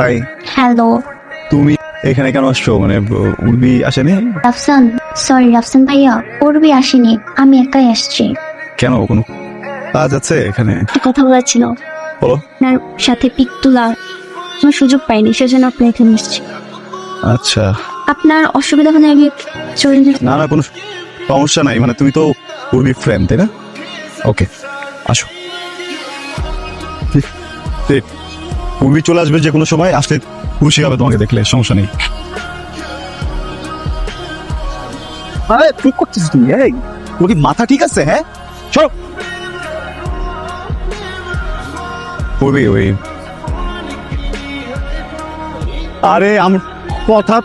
Hi hello তুমি এখানে কেন আসছো? মানে উর্বি আসেনি? রাফসান সরি রাফসান ভাইয়া পূর্বে আসেনি। আমি একাই আসছি। কেন? কোনো কাজ আছে এখানে? কথা বলার ছিল। বলো। আপনার সাথে পিক তোলা আমার সুযোগ পাইনি সেজন্য আপনি এখানে এসেছি আচ্ছা। আপনার অসুবিধা হলে আমি চলে না না কোনো সমস্যা নাই। মানে তুমি তো উর্বি ফ্রেন্ড তাই না? ওকে আসো। ঠিক। ঠিক চলে আসবে যে কোনো সময়, আসলে খুশি হবে তোমাকে দেখলে, সমস্যা নেই। আরে, কি মাথা ঠিক আছে হ্যাঁ? ওই আরে কথা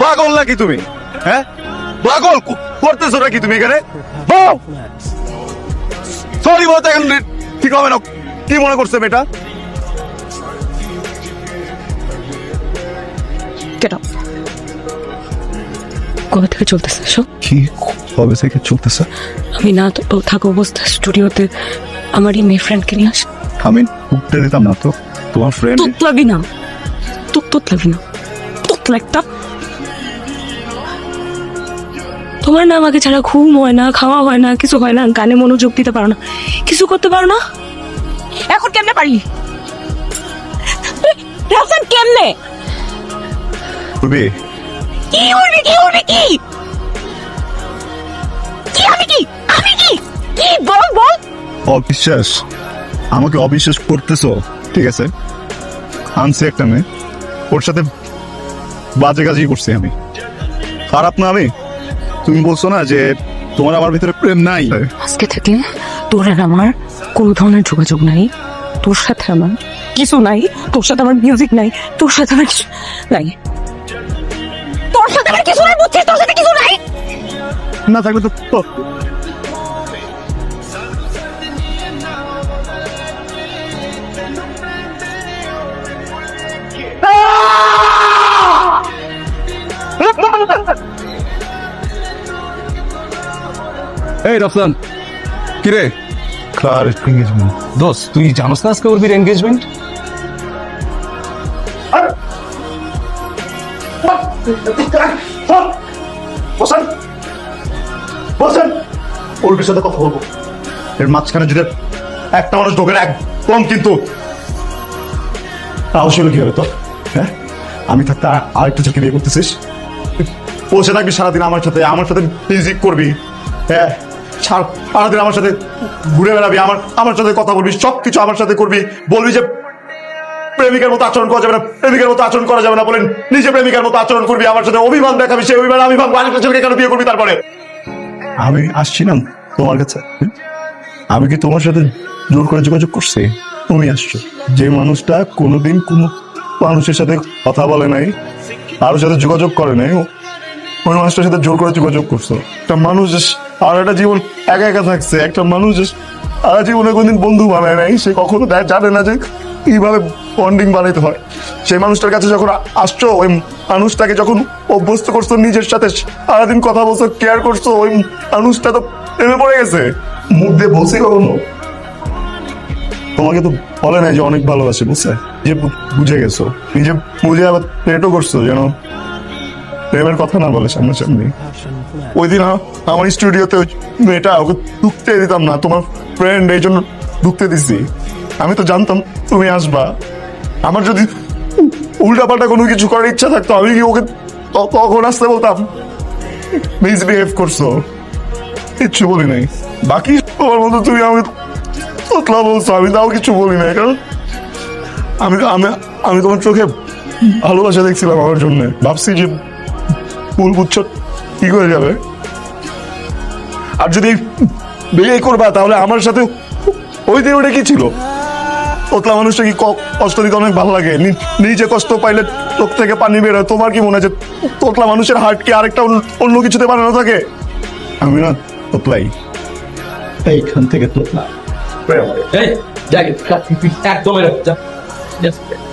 পাগল নাকি তুমি? হ্যাঁ? পাগল করতেছো নাকি তুমি এখানে? সরি বলতে এখন ঠিক হবে না। কি মনে করছে মেয়েটা? গেট আপ কবে থেকে চলতেছে এসব কি কবে থেকে চলতেছে? আমি না তো থাকা অবস্থা স্টুডিওতে আমার এই মেয়ে ফ্রেন্ডকে নিয়ে আস। আমি উঠতে দিতাম না তো। তোমার ফ্রেন্ড তোত লাগবি না। তোত তোত লাগবি না। তোত লাগতা। তোমার না আমাকে ছাড়া ঘুম হয় না খাওয়া হয় না কিছু হয় না গানে মনোযোগ দিতে পারো না। কিছু করতে পারো না? এখন কেমনে পারি? রাফসান কেমনে? করবি কি উড়বি কি উড়বি কি? কি আমি কি? আমি কি? কি? বল বল। অবিশ্বাস। আমাকে অবিশ্বাস করতেছো। ঠিক আছে। আনছি একটা মেয়ে। ওর সাথে বাজে কাজই করছি আমি। খারাপ না আমি। তুমি বলছো না যে তোমার আমার ভিতরে প্রেম নাই। আজকে থেকে তোর আর আমার কোনো ধরনের যোগাযোগ নাই। তোর সাথে আমার কিছু নাই। তোর সাথে আমার মিউজিক নাই। তোর সাথে আমার কিছু নাই। সাথে আমার কিছু নাই বুঝছিস? তোর সাথে কিছু নাই? না থাকলে তো তো- এই রফসান। কিরে? ক্লার এঙ্গেজমেন্ট দোস্ত তুই জানোস না আজকে উর্বির এনগেজমেন্ট বসেন বসেন ওর সাথে কথা বলব এর মাঝখানে যদি একটা মানুষ ঢোকে একদম কিন্তু তাও ছিল কি হবে তো হ্যাঁ আমি থাকতে আর- আরেকটা ছেলেকে বিয়ে করতেছিস বসে থাকবি সারাদিন আমার সাথে আমার সাথে মিউজিক করবি হ্যাঁ সার- সারাদিন আমার সাথে ঘুরে বেড়াবি আমার আমার সাথে কথা বলবি সব কিছু আমার সাথে করবি বলবি যে প্রেমিকের মতো আচরণ করা যাবে না, প্রেমিকের মতো আচরণ করা যাবে না বলেন, নিজে প্রেমিকের মতো আচরণ করবি, আমার সাথে অভিমান দেখাবি, সেই অভিমান আমি ভাববো আরেকটা ছেলেকে কেন বিয়ে করবি তারপরে? আমি আসছি না তোমার কাছে। আমি কি তোমার সাথে জোর করে যোগাযোগ করছি? তুমি আসছো। যে মানুষটা কোনোদিন কোনো মানুষের সাথে কথা বলে নাই, কারোর সাথে যোগাযোগ করে নাই, ওই মানুষটার সাথে জোর করে যোগাযোগ করছ। একটা মানুষ আর একটা জীবন একা একা থাকছে, একটা মানুষ সারা জীবনে কোনদিন বন্ধু বানায় নাই, সে কখনো জানে না যে কীভাবে বন্ডিং বানাইতে হয়। সেই মানুষটার কাছে যখন আসছো, ওই মানুষটাকে যখন অভ্যস্ত করছ নিজের সাথে, সারাদিন কথা বলছো কেয়ার করছ, ওই মানুষটা তো প্রেমে পড়ে গেছে। মুখ দিয়ে বলছি কখনো? তোমাকে তো বলে নাই যে অনেক ভালোবাসে বুঝছে যে বুঝে গেছো। নিজে বুঝে আবার পেটও করছ যেন। প্রেমের কথা না বলে সামনাসামনি। ওই দিন আমার স্টুডিওতে মেয়েটা ওকে ঢুকতে দিতাম না, তোমার ফ্রেন্ড এই জন্য ঢুকতে দিছি। আমি তো জানতাম তুমি আসবা। আমার যদি উল্টাপাল্টা কোনো কিছু করার ইচ্ছা থাকতো, আমি কি ওকে তখন আসতে বলতাম? মিসবিহেভ করছ। কিচ্ছু বলি নাই। বাকি তোমার মতো তুমি আমাকে তোতলা বলছো, আমি তাও কিছু বলি নাই, কারণ আমি আমি আমি তোমার চোখে ভালোবাসা দেখছিলাম আমার জন্য। ভাবছি যে ফুল গুচ্ছ কি করে যাবে? আর যদি বিয়ে করবা, তাহলে আমার সাথে ওই দিন ওটা কি ছিল? তোতলা মানুষটা কি কষ্ট দিতে অনেক ভালো লাগে? নিজে কষ্ট পাইলে চোখ থেকে পানি বের হয়। তোমার কি মনে হচ্ছে পতলা মানুষের হার্ট কি আরেকটা অন্য- কিছুতে বানানো থাকে? আমি না, তোতলাই। এইখান থেকে তোতলা। একদম এরকম